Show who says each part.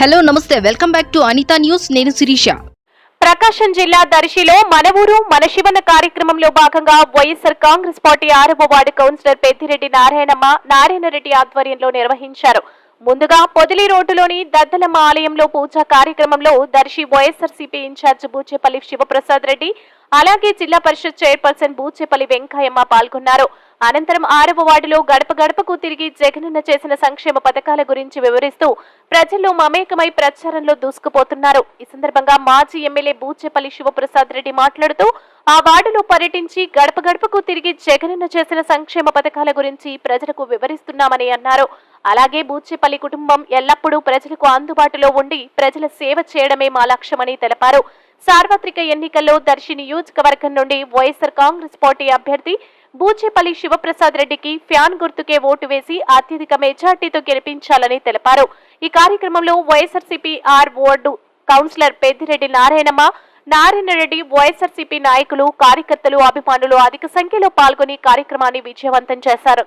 Speaker 1: Hello నమస్తే. Welcome back to Anitha news. నేను శిరీష.
Speaker 2: ప్రకాశం జిల్లా దర్శిలో మన ఊరు మన శివన కార్యక్రమంలో భాగంగా వైఎస్ఆర్ కాంగ్రెస్ పార్టీ ఆరవ వార్డు కౌన్సిలర్ పెద్దిరెడ్డి నారాయణమ్మ నారాయణరెడ్డి ఆధ్వర్యంలో నిర్వహించారు. ముందుగా పొదిలి రోడ్డులోని దద్దలమ్మ ఆలయంలో పూజా కార్యక్రమంలో దర్శి వైఎస్ఆర్సీపీ ఇన్ఛార్జ్ బూచేపల్లి శివప్రసాద్ రెడ్డి అలాగే జిల్లా పరిషత్ చైర్పర్సన్ బూచేపల్లి వెంకయ్యమ్మ పాల్గొన్నారు. అనంతరం ఆరవ వార్డులో గడప గడపకు తిరిగి జగనన్న చేసిన సంక్షేమ పథకాల గురించి వివరిస్తూ ప్రజల్లో మమేకమై ప్రచారంలో దూసుకుపోతున్నారు. ఈ సందర్భంగా మాజీ ఎమ్మెల్యే బూచేపల్లి శివప్రసాద్ రెడ్డి మాట్లాడుతూ ఆ వార్డులో పర్యటించి గడప గడపకు తిరిగి జగనన్న చేసిన సంక్షేమ పథకాల గురించి ప్రజలకు వివరిస్తున్నామని అన్నారు. అలాగే బూచేపల్లి కుటుంబం ఎల్లప్పుడూ ప్రజలకు అందుబాటులో ఉండి ప్రజల సేవ చేయడమే మా లక్ష్యమని తెలిపారు. సార్వత్రిక ఎన్నికల్లో దర్శి నియోజకవర్గం నుండి వైఎస్ఆర్ కాంగ్రెస్ పార్టీ అభ్యర్థి బూచేపల్లి శివప్రసాద్ రెడ్డికి ఫ్యాన్ గుర్తుకే ఓటు వేసి అత్యధిక మెజార్టీతో గెలిపించాలని తెలిపారు. ఈ కార్యక్రమంలో YSRCP are ward councillor Peddireddy Narayanamma Narayanareddy YSRCP నాయకులు కార్యకర్తలు అభిమానులు అధిక సంఖ్యలో పాల్గొని కార్యక్రమాన్ని విజయవంతం చేశారు.